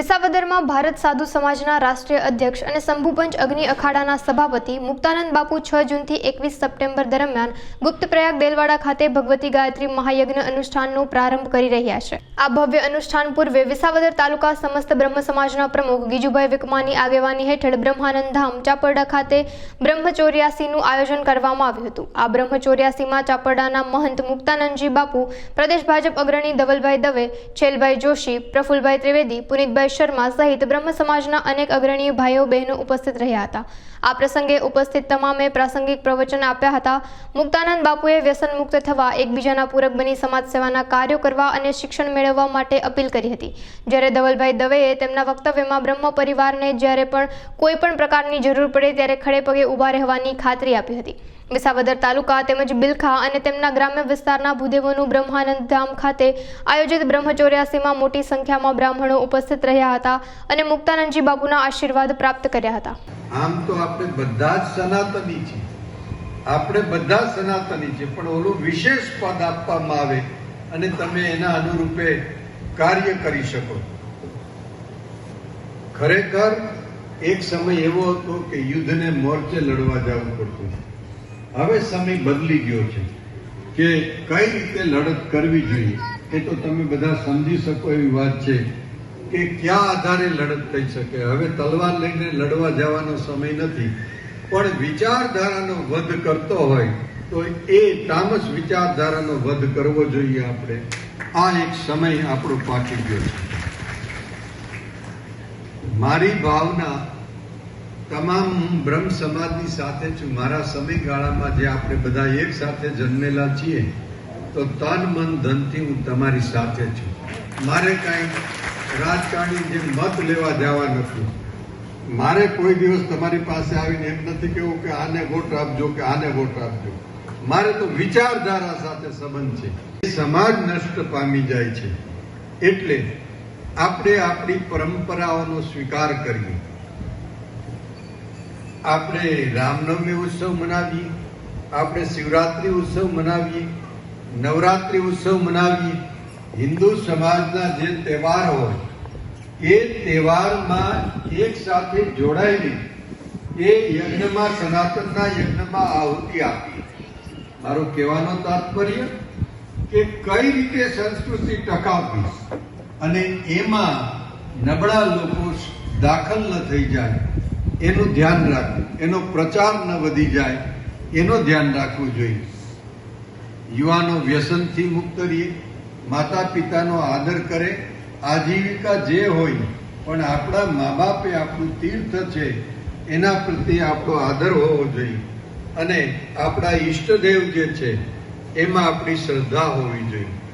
વિસાવદરમાં ભારત સાધુ સમાજના રાષ્ટ્રીય અધ્યક્ષ અને શંભુપંચ અગ્નિ અખાડાના સભાપતિ મુક્તાનંદ બાપુ છ જૂનથી એકવીસ સપ્ટેમ્બર દરમિયાન ગુપ્ત પ્રયાગ દેલવાડા ખાતે ભગવતી ગાયત્રી મહાયજ્ઞ અનુષ્ઠાનનો પ્રારંભ કરી રહ્યા છે. આ ભવ્ય અનુષ્ઠાન પૂર્વે વિસાવદર તાલુકા સમસ્ત બ્રહ્મ સમાજના પ્રમુખ ગીજુભાઈ વિકમાની આગેવાની હેઠળ બ્રહ્માનંદ ધામ ચાપરડા ખાતે બ્રહ્મચોર્યાસીનું આયોજન કરવામાં આવ્યું હતું. આ બ્રહ્મચોર્યાસીમાં ચાપરડાના મહંત મુક્તાનંદજી બાપુ, પ્રદેશ ભાજપ અગ્રણી ધવલભાઈ દવે, છેલભાઈ જોશી, પ્રફુલભાઈ ત્રિવેદી, પુનિતભાઈ શર્મા સહિત બ્રહ્મ સમાજના અનેક અગ્રણી ભાઈઓ બહેનો ઉપસ્થિત રહ્યા હતા. આ પ્રસંગે ઉપસ્થિત તમામે પ્રાસંગિક પ્રવચન આપ્યા હતા. મુક્તાનંદ બાપુએ વ્યસન મુક્ત થવા, એકબીજાના પૂરક બની સમાજ સેવાના કાર્યો કરવા અને શિક્ષણ મેળવવા માટે અપીલ કરી હતી. જ્યારે ધવલભાઈ દવેએ તેમના વક્તવ્યમાં બ્રહ્મ પરિવારને જ્યારે પણ કોઈ પણ પ્રકારની જરૂર પડે ત્યારે ખડે પગે ઊભા રહેવાની ખાતરી આપી હતી. વિસાવદર તાલુકા તેમજ બિલખા અને તેમના ગ્રામ્ય વિસ્તારના ભૂદેવોનું બ્રહ્માનંદ ધામ ખાતે આયોજિત બ્રહ્મચોર્યાસીમાં મોટી સંખ્યામાં બ્રાહ્મણો ઉપસ્થિત રહ્યા હતા અને મુક્તાનંદજી બાબુના આશીર્વાદ પ્રાપ્ત કર્યા હતા. આમ તો આપણે બધા જ સનાતની છે. આપણે બધા સનાતની છે, પણ ઓલું વિશેષ પદ આપવામાં આવે અને તમે એના અનુરૂપે કાર્ય કરી શકો. ખરેખર એક સમય એવો હતો કે યુદ્ધને મોરચે લડવા જવું પડતું હવે સમય બદલી ગયો છે કે કઈ રીતે લડત કરવી જોઈએ એ તો તમે બધા સમજી શકો એવી વાત છે કે ક્યાં આધારે લડત થઈ શકે. હવે તલવાર લઈને લડવા જવાનો સમય નથી. પણ વિચારધારાનો વધ કરતો હોય તો એ તામસ વિચારધારાનો વધ કરવો જોઈએ આપણે. આ એક સમય આપણો પાકી ગયો છે. મારી ભાવના તમામ બ્રહ્મ સમાજની સાથે છું. મારા સમયગાળામાં જે આપણે બધા એક સાથે જન્મેલા છીએ, તો તન, મન, ધનથી હું તમારી સાથે છું. મારે કાંઈ રાજકારણી જે મત લેવા જવા નથી. મારે કોઈ દિવસ તમારી પાસે આવીને એમ નથી કેવું કે આને વોટ આપજો કે આને વોટ આપજો. મારે તો વિચારધારા સાથે સંબંધ છે. સમાજ નષ્ટ પામી જાય છે. એટલે આપણે આપણી પરંપરાઓનો સ્વીકાર કરીએ. આપણે રામનવમી ઉત્સવ મનાવીએ, આપણે શિવરાત્રિ ઉત્સવ મનાવીએ, નવરાત્રિ ઉત્સવ મનાવીએ. હિન્દુ સમાજના જે તહેવાર હોય, એ તહેવારમાં એક સાથે જોડાયેલી એ યજ્ઞમાં સનાતનના યજ્ઞમાં આહુતિ આપી. મારો કહેવાનો તાત્પર્ય કે કઈ રીતે સંસ્કૃતિ ટકાવવી અને એમાં નબળા લોકો દાખલ ન થઈ જાય. એનું ધ્યાન રાખવું. એનો પ્રચાર ન વધી જાય, એનો ધ્યાન રાખવું જોઈએ. યુવાનો વ્યસનથી મુક્ત રહીએ માતા પિતાનો આદર કરે, આજીવિકા જે હોય, પણ આપણા મા બાપે આપણું તીર્થ છે, એના પ્રત્યે આપણો આદર હોવો જોઈએ. અને આપણા ઈષ્ટદેવ જે છે, એમાં આપણી શ્રદ્ધા હોવી જોઈએ.